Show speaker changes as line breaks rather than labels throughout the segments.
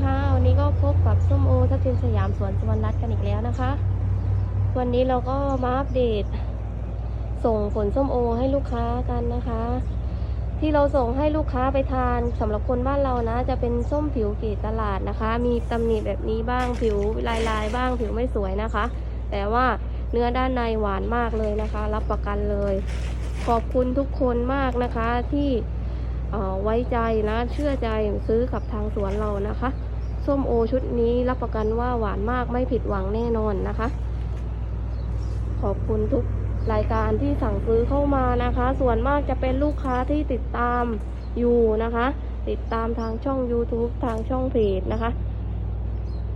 ค่ะ วันนี้ก็พบกับส้มโอทับทิมสยามสวนสวรรณรัตน์กันอีกแล้วนะคะ วันนี้เราก็มาอัปเดต ส่งผลส้มโอให้ลูกค้ากันนะคะ ที่เราส่งให้ลูกค้าไปทานสำหรับคนบ้านเรานะ จะเป็นส้มผิวเกตตลาดนะคะ มีตำหนิแบบนี้บ้างผิวลายลายๆบ้างผิวไม่สวยนะคะ แต่ว่าเนื้อด้านในหวานมากเลยนะคะ รับประกันเลย ขอบคุณทุกคนมากนะคะที่ ไว้ใจนะเชื่อใจซื้อกับทางสวนเรานะคะ ส้มโอชุดนี้รับประกันว่าหวานมากไม่ผิดหวังแน่นอนนะคะ ขอบคุณทุกรายการที่สั่งซื้อเข้ามานะคะ ส่วนมากจะเป็นลูกค้าที่ติดตามอยู่นะคะ ติดตามทางช่อง YouTube ทางช่องเพจนะคะ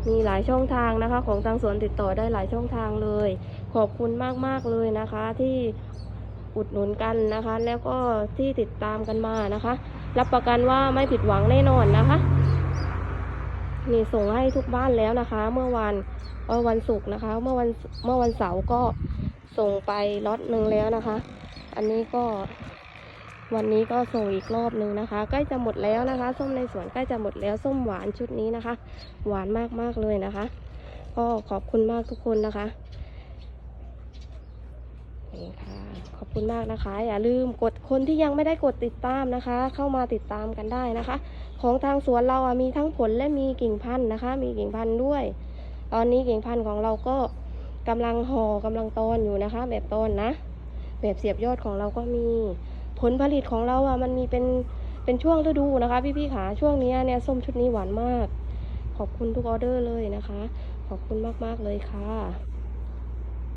มีหลายช่องทางนะคะ ของทางสวนติดต่อได้หลายช่องทางเลย ขอบคุณมากๆเลยนะคะ ที่ อุดหนุนกันนะคะ แล้วก็ที่ติดตามกันมานะคะ รับประกันว่าไม่ผิดหวังแน่นอนนะคะนี่ส่งให้ทุกบ้านแล้วนะคะ เมื่อวันเอ่อวันศุกร์นะคะ เมื่อวันเมื่อวันเสาร์ก็ส่งไปล็อตหนึ่งแล้วนะคะ อันนี้ก็วันนี้ก็ส่งอีกรอบหนึ่งนะคะ ใกล้จะหมดแล้วนะคะ ส้มในสวนใกล้จะหมดแล้วส้มหวานชุดนี้นะคะ หวานมากๆเลยนะคะ ก็ขอบคุณมากทุกคนนะคะ นี่ค่ะขอบคุณมากนะคะ อย่าลืมกดคนที่ยังไม่ได้กดติดตามนะคะ เข้ามาติดตามกันได้นะคะ ของทางสวนเราอะมีทั้งผลและมีกิ่งพันธุ์นะคะ มีกิ่งพันธุ์ด้วย ตอนนี้กิ่งพันธุ์ของเราก็กำลังห่อกำลังตอนอยู่นะคะ แบบตอนนะ แบบเสียบยอดของเราก็มีผลผลิตของเราอะมันมีเป็นเป็นช่วงฤดูนะคะ พี่ๆขาช่วงนี้เนี่ยส้มชุดนี้หวานมาก ขอบคุณทุกออเดอร์เลยนะคะ ขอบคุณมากๆเลยค่ะ